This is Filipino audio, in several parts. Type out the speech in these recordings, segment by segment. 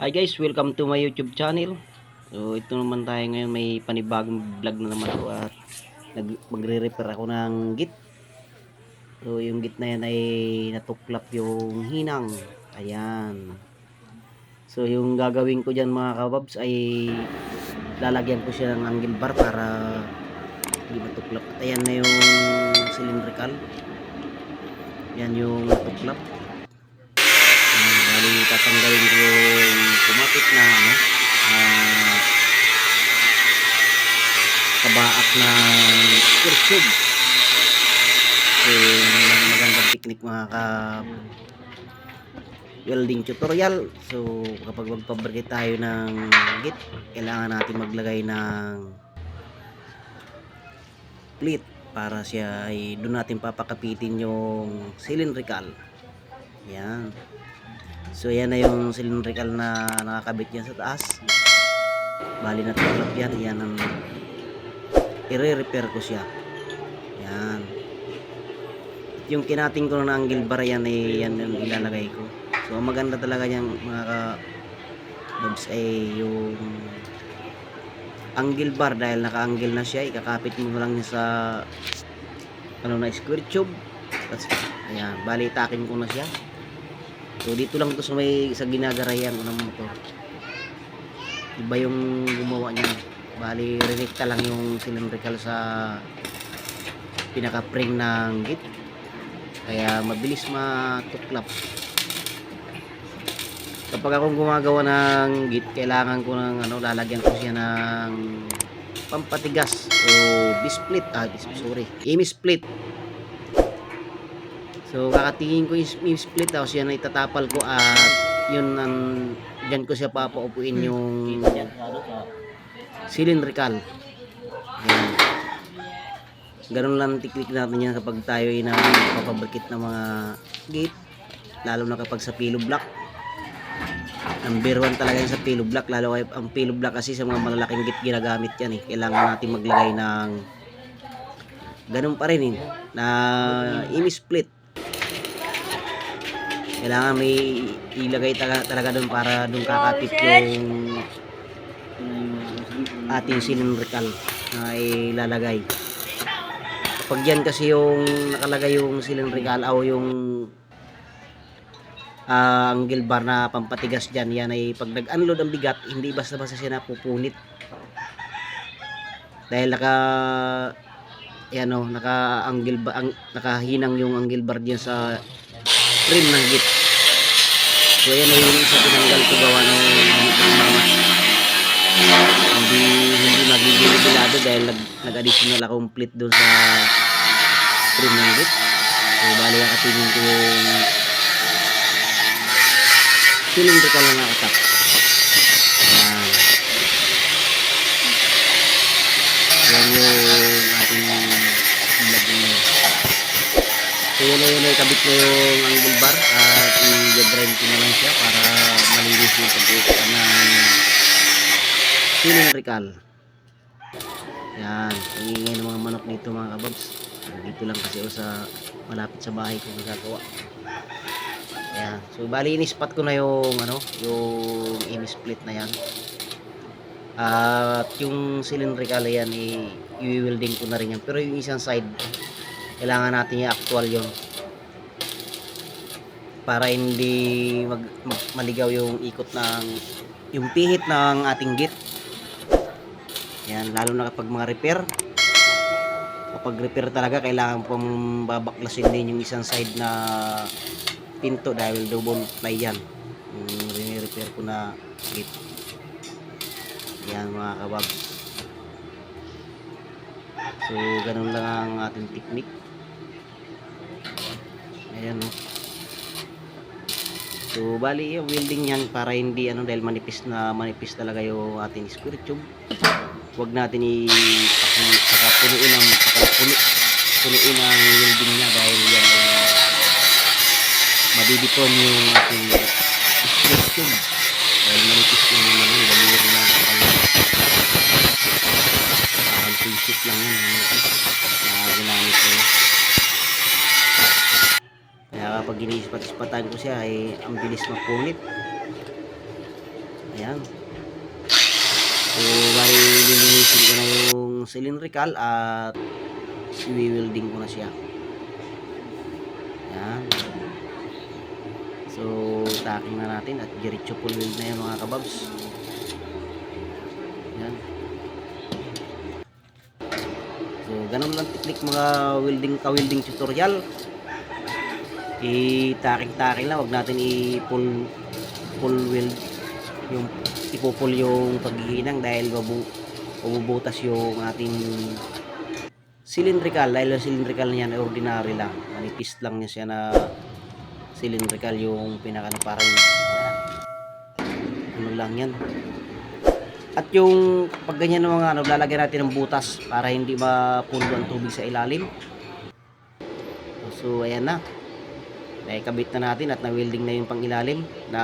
Hi guys, welcome to my YouTube channel. So ito naman tayo ngayon may panibagong vlog na naman ako at magre-repair ako ng git. So yung git na yan ay natuklap yung hinang. Ayan. So yung gagawin ko diyan mga kababs ay lalagyan ko siya ng angle bar para hindi matuklap. At ayan na yung cylindrical. Yan yung natuklap. Tatanggalin ko yung kumapit na ano ah, kabaak na tube. So, yun magandang technique mga ka welding tutorial. So, kapag magpabrigate tayo ng git, kailangan natin maglagay ng plate para siya ay doon natin papakapitin yung cylindrical. Yan. So yan na yung cylindrical na nakakabit yan sa taas. Bali na tulap yan. Yan ang i-repair ko siya. Yan. At yung kinating ko na angle bar yan ay yan yung ilalagay ko. So maganda talaga yung mga ka bobs ay yung angle bar dahil naka-angle na siya. Ikakapit mo lang niya sa ano na square tube. Tapos, ayan, bali takin ko na siya. So dito lang to sa may sa ginagarayan ko ng motor. Iba yung gumawa niya. Bali renikta lang yung cylindrical sa pinaka spring ng git. Kaya mabilis matuklap. Kapag akong gumagawa ng git, kailangan ko ng ano, lalagyan ko siya ng pampatigas o bisplit. Ah, sorry. Imi split. So kakatingin ko yung split tapos yan ay itatapal ko at yun ang diyan ko siya papaupuin yung cylindrical. Ayan. Ganun lang ang technique natin yan kapag tayo ay napapabrikit ng mga gate lalo na kapag sa pillow block. Number one talaga yung sa pillow block lalo kay ang pillow block kasi sa mga malalaking gate ginagamit yan eh. Kailangan natin maglagay ng ganun pa rin eh na imi split kailangan may ilagay talaga, talaga doon para doon kakapit yung ating cylindrical na ilalagay. Kapag yan kasi yung nakalagay yung cylindrical o yung ah, angle bar na pampatigas dyan yan ay pag nag-unload ang bigat hindi basta-basta siya napupunit. Dahil naka yan o, naka angle ba, ang, nakahinang yung angle bar diyan sa trim ng git. So yan ay yung isa tinanggal ko gawa ng ng mga hindi hindi magiging bilado dahil nag, nag-additional akong plate doon sa trim ng git. So bali ang katingin ko yung cylindrical na nakatap. Yan. Yan yung ating vlog ngayon. So yun na yun ay kabit na yung angle bar at i-grind ko na siya para malinis yung pag-iikot ng cylindrical. Yan, ingingay ng mga manok dito mga kababs. Dito lang kasi ako sa malapit sa bahay ko nagagawa. Ayan. So bali in-spot ko na yung ano, yung in-split na yan. At yung cylindrical yan i-welding ko na rin yan. Pero yung isang side kailangan natin i-actual yon para hindi mag, mag- maligaw yung ikot ng yung pihit ng ating git. Yan lalo na kapag mga repair. Kapag repair talaga kailangan pong babaklasin din yung isang side na pinto dahil double ply yan. Yung repair ko na git. Yan mga kababs so ganun lang ang ating technique Ayan oh. So bali yung welding yan para hindi ano dahil manipis na manipis talaga yung ating square tube. Huwag natin i saka punuin ang punuin ang welding niya dahil yan ay madideform yung ating square tube. Dahil manipis yung naman yun, daliri. Parang pisit lang yun. Na ginamit ko yun. Ginispat-ispatan ko siya ay ang bilis mapunit. Ayan. So, bali lilinisin ko na yung cylindrical at i-welding ko na siya. Ayan. So, tacking na natin at diretso full weld na yan mga kababs. Ayan. So, ganun lang technique mga welding ka-welding tutorial. I-tacking-tacking lang, wag natin i-pull full weld yung ipupul yung paghihinang dahil babu bubutas yung ating cylindrical. Dahil yung cylindrical niyan ay ordinary lang. Manipis lang niya siya na cylindrical yung pinaka na parang ano lang yan. At yung pag ganyan ng mga ano lalagyan natin ng butas para hindi mapulo ang tubig sa ilalim. So ayan na nakikabit na natin at na-welding na yung pangilalim na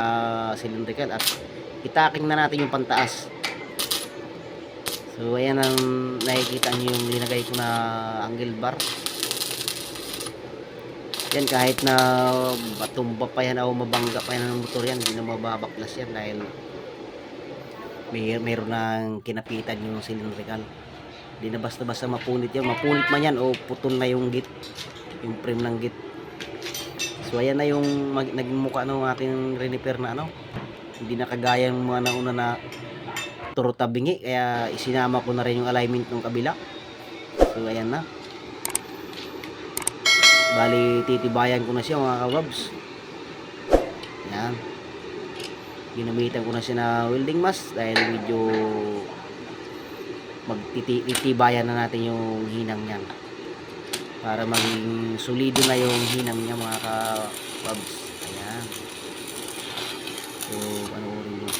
cylindrical at itaking na natin yung pantaas. So ayan ang nakikita nyo yung linagay ko na angle bar. Yan kahit na batumba pa yan o mabangga pa yan ng motor yan hindi na mababaklas yan dahil may, meron ng kinapitan yung cylindrical. Hindi na basta basta mapunit yan. Mapunit man yan o putol na yung git yung frame ng git So ayan na yung mag, naging mukha ng ating repair na ano. Hindi na kagaya ng mga nauna na turo tabingi kaya isinama ko na rin yung alignment ng kabila. So ayan na. Bali titibayan ko na siya mga kababs. Yan. Ginamitan ko na siya na welding mask dahil medyo magtitibayan na natin yung hinang niyan para maging solido na yung hinang niya mga ka-pubs. Ayan. So, panoorin nyo.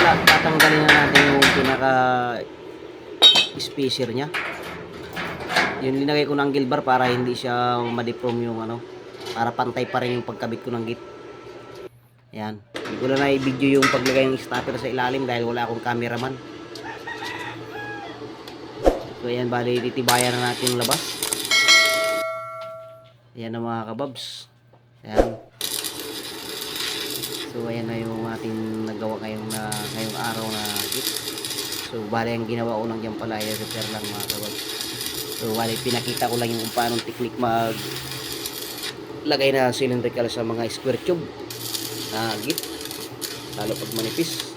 At tatanggalin na natin yung pinaka spacer niya. Yung linagay ko ng bar para hindi siya ma-deform yung ano, para pantay pa rin yung pagkabit ko ng git. Ayan. Hindi ko na na-video yung paglagay ng stopper sa ilalim dahil wala akong cameraman. So ayan, bali titibayan na natin yung labas. Ayan na mga kababs. Ayan. So ayan na yung ating nagawa ngayong, na, ngayong araw na git. So bali ang ginawa ko lang dyan pala ay repair lang mga kababs. So bali pinakita ko lang yung paano technique mag lagay na cylindrical sa mga square tube na git lalo pag manipis.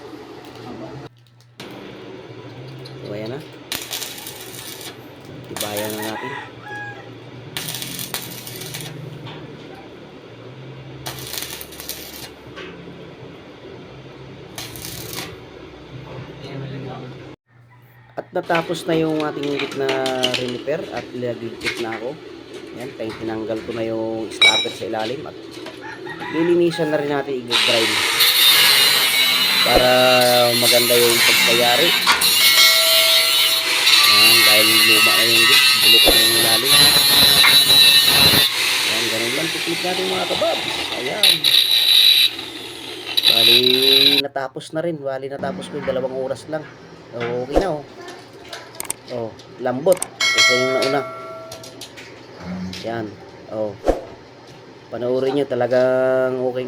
So ayan na. Tibayan na natin. At natapos na yung ating git na repair at lagigit na ako. Yan, tinanggal ko na yung stopper sa ilalim at lilinisan na rin natin i-grind para maganda yung pagkayari yan dahil luma na yung bulok na yung lalim yan ganun lang tikip natin mga kabab. Ayan. Bali natapos na rin. Bali natapos ko yung dalawang oras lang. So, okay na oh. Oh lambot. Kasi yung nauna. Yan oh. Panoorin nyo talagang okay